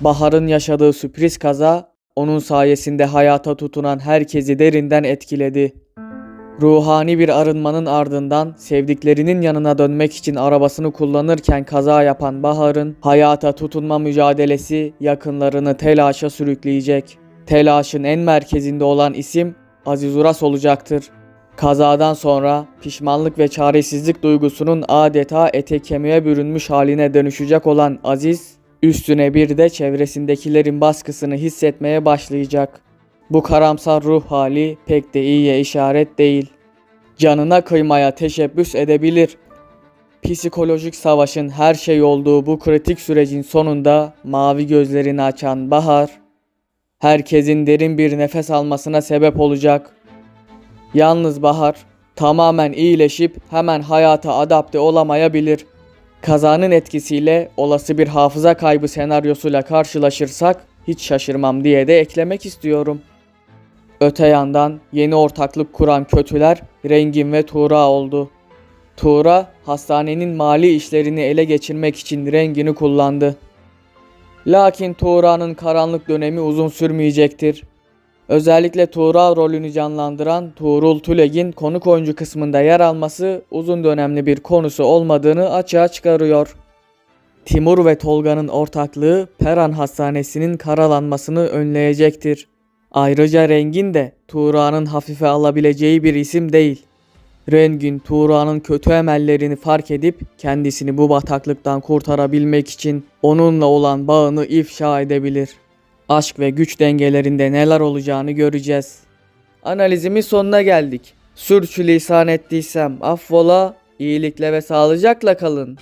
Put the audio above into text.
Bahar'ın yaşadığı sürpriz kaza onun sayesinde hayata tutunan herkesi derinden etkiledi. Ruhani bir arınmanın ardından sevdiklerinin yanına dönmek için arabasını kullanırken kaza yapan Bahar'ın hayata tutunma mücadelesi yakınlarını telaşa sürükleyecek. Telaşın en merkezinde olan isim Aziz Uras olacaktır. Kazadan sonra pişmanlık ve çaresizlik duygusunun adeta ete kemiğe bürünmüş haline dönüşecek olan Aziz, üstüne bir de çevresindekilerin baskısını hissetmeye başlayacak. Bu karamsar ruh hali pek de iyiye işaret değil. Canına kıymaya teşebbüs edebilir. Psikolojik savaşın her şey olduğu bu kritik sürecin sonunda mavi gözlerini açan Bahar, herkesin derin bir nefes almasına sebep olacak. Yalnız Bahar tamamen iyileşip hemen hayata adapte olamayabilir. Kazanın etkisiyle olası bir hafıza kaybı senaryosuyla karşılaşırsak hiç şaşırmam diye de eklemek istiyorum. Öte yandan yeni ortaklık kuran kötüler Rengin ve Tuğra oldu. Tuğra hastanenin mali işlerini ele geçirmek için Rengin'i kullandı. Lakin Tuğra'nın karanlık dönemi uzun sürmeyecektir. Özellikle Tuğra rolünü canlandıran Tuğrul Tüleg'in konuk oyuncu kısmında yer alması uzun dönemli bir konusu olmadığını açığa çıkarıyor. Timur ve Tolga'nın ortaklığı Peran Hastanesi'nin karalanmasını önleyecektir. Ayrıca Rengin de Tuğra'nın hafife alabileceği bir isim değil. Rengin Tuğra'nın kötü emellerini fark edip kendisini bu bataklıktan kurtarabilmek için onunla olan bağını ifşa edebilir. Aşk ve güç dengelerinde neler olacağını göreceğiz. Analizimin sonuna geldik. Sürçülisan ettiysem affola, iyilikle ve sağlıcakla kalın.